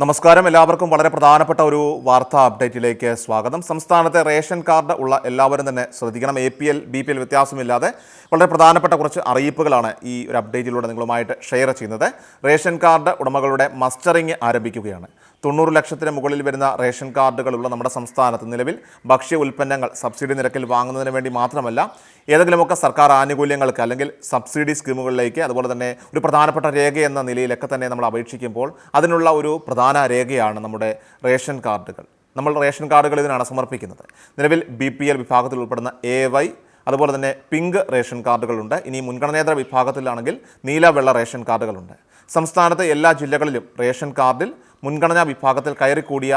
നമസ്കാരം. എല്ലാവർക്കും വളരെ പ്രധാനപ്പെട്ട ഒരു വാർത്താ അപ്ഡേറ്റിലേക്ക് സ്വാഗതം. സംസ്ഥാനത്തെ റേഷൻ കാർഡ് ഉള്ള എല്ലാവരും തന്നെ ശ്രദ്ധിക്കണം. A P L B P L വ്യത്യാസമില്ലാതെ വളരെ പ്രധാനപ്പെട്ട കുറച്ച് അറിയിപ്പുകളാണ് ഈ ഒരു അപ്ഡേറ്റിലൂടെ നിങ്ങളുമായിട്ട് ഷെയർ ചെയ്യുന്നത്. റേഷൻ കാർഡ് ഉടമകളുടെ മസ്റ്ററിങ് ആരംഭിക്കുകയാണ്. തൊണ്ണൂറ് ലക്ഷത്തിന് മുകളിൽ വരുന്ന റേഷൻ കാർഡുകളുള്ള നമ്മുടെ സംസ്ഥാനത്ത് നിലവിൽ ഭക്ഷ്യ ഉൽപ്പന്നങ്ങൾ സബ്സിഡി നിരക്കിൽ വാങ്ങുന്നതിന് വേണ്ടി മാത്രമല്ല ഏതെങ്കിലുമൊക്കെ സർക്കാർ ആനുകൂല്യങ്ങൾക്ക് അല്ലെങ്കിൽ സബ്സിഡി സ്കീമുകളിലേക്ക് അതുപോലെ തന്നെ ഒരു പ്രധാനപ്പെട്ട രേഖ എന്ന നിലയിലൊക്കെ തന്നെ നമ്മൾ അപേക്ഷിക്കുമ്പോൾ അതിനുള്ള ഒരു പ്രധാന രേഖയാണ് നമ്മുടെ റേഷൻ കാർഡുകൾ. നമ്മൾ റേഷൻ കാർഡുകൾ ഇതിനാണ് സമർപ്പിക്കുന്നത്. നിലവിൽ ബി പി എൽ വിഭാഗത്തിൽ ഉൾപ്പെടുന്ന എ വൈ അതുപോലെ തന്നെ പിങ്ക് റേഷൻ കാർഡുകളുണ്ട്. ഇനി മുൻഗണനേതര വിഭാഗത്തിലാണെങ്കിൽ നീല വെള്ള റേഷൻ കാർഡുകളുണ്ട്. സംസ്ഥാനത്തെ എല്ലാ ജില്ലകളിലും റേഷൻ കാർഡിൽ മുൻഗണനാ വിഭാഗത്തിൽ കയറിക്കൂടിയ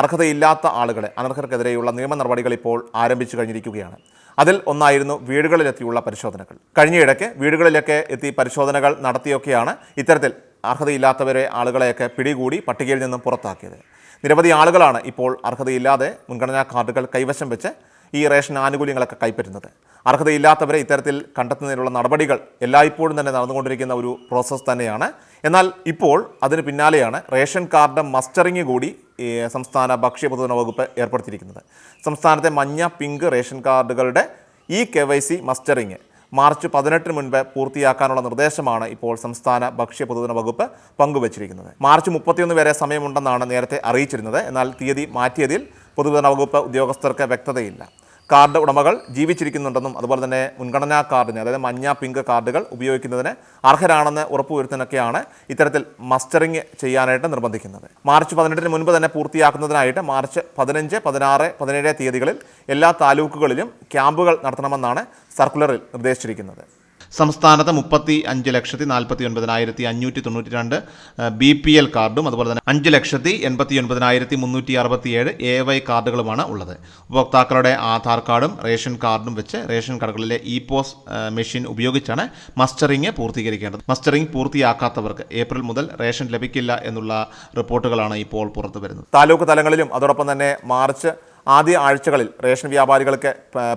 അർഹതയില്ലാത്ത ആളുകളെ അനർഹർക്കെതിരെയുള്ള നിയമ നടപടികൾ ഇപ്പോൾ ആരംഭിച്ചു കഴിഞ്ഞിരിക്കുകയാണ്. അതിൽ ഒന്നായിരുന്നു വീടുകളിലെത്തിയുള്ള പരിശോധനകൾ. കഴിഞ്ഞയിടയ്ക്ക് വീടുകളിലൊക്കെ എത്തി പരിശോധനകൾ നടത്തിയൊക്കെയാണ് ഇത്തരത്തിൽ അർഹതയില്ലാത്തവരെ ആളുകളെയൊക്കെ പിടികൂടി പട്ടികയിൽ നിന്നും പുറത്താക്കിയത്. നിരവധി ആളുകളാണ് ഇപ്പോൾ അർഹതയില്ലാതെ മുൻഗണനാ കാർഡുകൾ കൈവശം വെച്ച് ഈ റേഷൻ ആനുകൂല്യങ്ങളൊക്കെ കൈപ്പറ്റുന്നത്. അർഹതയില്ലാത്തവരെ ഇത്തരത്തിൽ കണ്ടെത്തുന്നതിനുള്ള നടപടികൾ എല്ലായ്പ്പോഴും തന്നെ നടന്നുകൊണ്ടിരിക്കുന്ന ഒരു പ്രോസസ്സ് തന്നെയാണ്. എന്നാൽ ഇപ്പോൾ അതിന് പിന്നാലെയാണ് റേഷൻ കാർഡ് മസ്റ്ററിങ് കൂടി സംസ്ഥാന ഭക്ഷ്യ പൊതുജന വകുപ്പ് ഏർപ്പെടുത്തിയിരിക്കുന്നത്. സംസ്ഥാനത്തെ മഞ്ഞ pink ration കാർഡുകളുടെ e K Y C mustering March പതിനെട്ടിന് മുൻപ് പൂർത്തിയാക്കാനുള്ള നിർദ്ദേശമാണ് ഇപ്പോൾ സംസ്ഥാന ഭക്ഷ്യ പൊതുജന വകുപ്പ് പങ്കുവച്ചിരിക്കുന്നത്. മാർച്ച് മുപ്പത്തിയൊന്ന് വരെ സമയമുണ്ടെന്നാണ് നേരത്തെ അറിയിച്ചിരുന്നത്. എന്നാൽ തീയതി മാറ്റിയതിൽ പൊതുജന വകുപ്പ് ഉദ്യോഗസ്ഥർക്ക് വ്യക്തതയില്ല. കാർഡ് ഉടമകൾ ജീവിച്ചിരിക്കുന്നുണ്ടെന്നും അതുപോലെ തന്നെ മുൻഗണനാ കാർഡിന് അതായത് മഞ്ഞ പിങ്ക് കാർഡുകൾ ഉപയോഗിക്കുന്നതിന് അർഹരാണെന്ന് ഉറപ്പുവരുത്താനൊക്കെയാണ് ഇത്തരത്തിൽ മസ്റ്ററിംഗ് ചെയ്യാനായിട്ട് നിർബന്ധിക്കുന്നത്. മാർച്ച് പതിനെട്ടിന് മുൻപ് തന്നെ പൂർത്തിയാക്കുന്നതിനായിട്ട് മാർച്ച് പതിനഞ്ച് പതിനാറ് പതിനേഴ് തീയതികളിൽ എല്ലാ താലൂക്കുകളിലും ക്യാമ്പുകൾ നടത്തണമെന്നാണ് സർക്കുലറിൽ നിർദ്ദേശിച്ചിരിക്കുന്നത്. സംസ്ഥാനത്ത് മുപ്പത്തി അഞ്ച് ലക്ഷത്തി നാൽപ്പത്തി ഒൻപതിനായിരത്തി അഞ്ഞൂറ്റി തൊണ്ണൂറ്റി രണ്ട് ബി പി എൽ കാർഡും അതുപോലെ തന്നെ അഞ്ച് ലക്ഷത്തി എൺപത്തി ഒൻപതിനായിരത്തി മുന്നൂറ്റി അറുപത്തിയേഴ് എ വൈ കാർഡുകളുമാണ് ഉള്ളത്. ഉപഭോക്താക്കളുടെ ആധാർ കാർഡും റേഷൻ കാർഡും വെച്ച് റേഷൻ കടകളിലെ ഇ പോസ് മെഷീൻ ഉപയോഗിച്ചാണ് മസ്റ്ററിംഗ് പൂർത്തീകരിക്കേണ്ടത്. മസ്റ്ററിംഗ് പൂർത്തിയാക്കാത്തവർക്ക് ഏപ്രിൽ മുതൽ റേഷൻ ലഭിക്കില്ല എന്നുള്ള റിപ്പോർട്ടുകളാണ് ഇപ്പോൾ പുറത്തു വരുന്നത്. താലൂക്ക് തലങ്ങളിലും അതോടൊപ്പം തന്നെ മാർച്ച് ആദ്യ ആഴ്ചകളിൽ റേഷൻ വ്യാപാരികൾക്ക്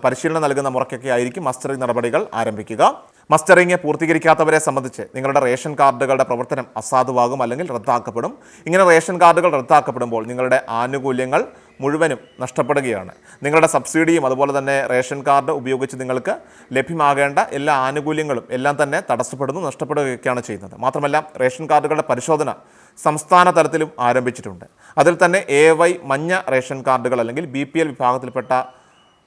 പരിശീലനം നൽകുന്ന മുറയ്ക്കൊക്കെ ആയിരിക്കും മസ്റ്ററിംഗ് നടപടികൾ ആരംഭിക്കുക. മസ്റ്ററിംഗ് പൂർത്തീകരിക്കാത്തവരെ സംബന്ധിച്ച് നിങ്ങളുടെ റേഷൻ കാർഡുകളുടെ പ്രവർത്തനം അസാധുവാകും അല്ലെങ്കിൽ റദ്ദാക്കപ്പെടും. ഇങ്ങനെ റേഷൻ കാർഡുകൾ റദ്ദാക്കപ്പെടുമ്പോൾ നിങ്ങളുടെ ആനുകൂല്യങ്ങൾ മുഴുവനും നഷ്ടപ്പെടുകയാണ്. നിങ്ങളുടെ സബ്സിഡിയും അതുപോലെ തന്നെ റേഷൻ കാർഡ് ഉപയോഗിച്ച് നിങ്ങൾക്ക് ലഭ്യമാകേണ്ട എല്ലാ ആനുകൂല്യങ്ങളും എല്ലാം തന്നെ തടസ്സപ്പെടുന്നു നഷ്ടപ്പെടുകയൊക്കെയാണ് ചെയ്യുന്നത്. മാത്രമല്ല റേഷൻ കാർഡുകളുടെ പരിശോധന സംസ്ഥാന തലത്തിലും ആരംഭിച്ചിട്ടുണ്ട്. അതിൽ തന്നെ എ വൈ മഞ്ഞ റേഷൻ കാർഡുകൾ അല്ലെങ്കിൽ ബി വിഭാഗത്തിൽപ്പെട്ട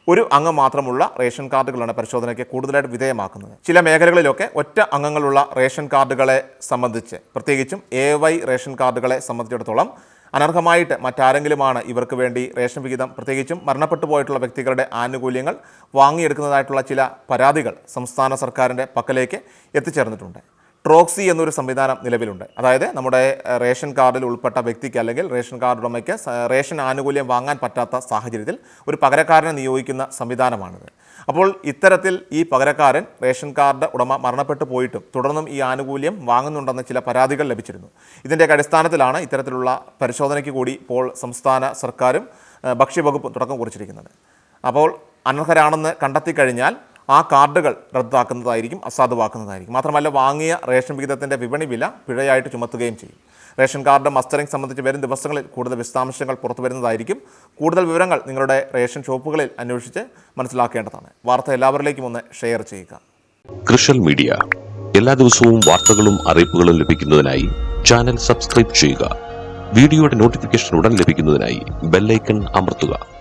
ഒരു അംഗം മാത്രമുള്ള റേഷൻ കാർഡുകളാണ് പരിശോധനയ്ക്ക് കൂടുതലായിട്ട് വിധേയമാക്കുന്നത്. ചില മേഖലകളിലൊക്കെ ഒറ്റ അംഗങ്ങളുള്ള റേഷൻ കാർഡുകളെ സംബന്ധിച്ച് പ്രത്യേകിച്ചും എ വൈ റേഷൻ കാർഡുകളെ സംബന്ധിച്ചിടത്തോളം അനർഹമായിട്ട് മറ്റാരെങ്കിലുമാണ് ഇവർക്ക് വേണ്ടി റേഷൻ വിഹിതം പ്രത്യേകിച്ചും മരണപ്പെട്ടു പോയിട്ടുള്ള വ്യക്തികളുടെ ആനുകൂല്യങ്ങൾ വാങ്ങിയെടുക്കുന്നതായിട്ടുള്ള ചില പരാതികൾ സംസ്ഥാന സർക്കാരിന്റെ പക്കലേക്ക് എത്തിച്ചേർന്നിട്ടുണ്ട്. ട്രോക്സി എന്നൊരു സംവിധാനം നിലവിലുണ്ട്. അതായത് നമ്മുടെ റേഷൻ കാർഡിൽ ഉൾപ്പെട്ട വ്യക്തിക്ക് അല്ലെങ്കിൽ റേഷൻ കാർഡ് ഉടമയ്ക്ക് റേഷൻ ആനുകൂല്യം വാങ്ങാൻ പറ്റാത്ത സാഹചര്യത്തിൽ ഒരു പകരക്കാരനെ നിയോഗിക്കുന്ന സംവിധാനമാണിത്. അപ്പോൾ ഇത്തരത്തിൽ ഈ പകരക്കാരൻ റേഷൻ കാർഡ് ഉടമ മരണപ്പെട്ടു പോയിട്ടും തുടർന്നും ഈ ആനുകൂല്യം വാങ്ങുന്നുണ്ടെന്ന് ചില പരാതികൾ ലഭിച്ചിരുന്നു. ഇതിന്റെയൊക്കെ അടിസ്ഥാനത്തിലാണ് ഇത്തരത്തിലുള്ള പരിശോധനയ്ക്ക് കൂടി ഇപ്പോൾ സംസ്ഥാന സർക്കാരും ഭക്ഷ്യവകുപ്പും തുടക്കം കുറിച്ചിരിക്കുന്നത്. അപ്പോൾ അനർഹരാണെന്ന് കണ്ടെത്തി കഴിഞ്ഞാൽ ആ കാർഡുകൾ റദ്ദാക്കുന്നതായിരിക്കും അസാധുവാക്കുന്നതായിരിക്കും. മാത്രമല്ല വാങ്ങിയ റേഷൻ വിഹിതത്തിന്റെ വിപണി വില പിഴയായിട്ട് ചുമത്തുകയും ചെയ്യും. റേഷൻ കാർഡ് മസ്റ്ററിംഗ് സംബന്ധിച്ച് വരും ദിവസങ്ങളിൽ കൂടുതൽ വിശദാംശങ്ങൾ പുറത്തു വരുന്നതായിരിക്കും. കൂടുതൽ വിവരങ്ങൾ നിങ്ങളുടെ റേഷൻ ഷോപ്പുകളിൽ അന്വേഷിച്ച് മനസ്സിലാക്കേണ്ടതാണ്. വാർത്ത എല്ലാവരിലേക്കും ഒന്ന് ഷെയർ ചെയ്യുക. കൃഷൽ മീഡിയ. എല്ലാ ദിവസവും വാർത്തകളും അറിയിപ്പുകളും ലഭിക്കുന്നതിനായി ചാനൽ സബ്സ്ക്രൈബ് ചെയ്യുക. വീഡിയോയുടെ നോട്ടിഫിക്കേഷൻ ഉടൻ ലഭിക്കുന്നതിനായി ബെല്ലൈക്കൺ അമർത്തുക.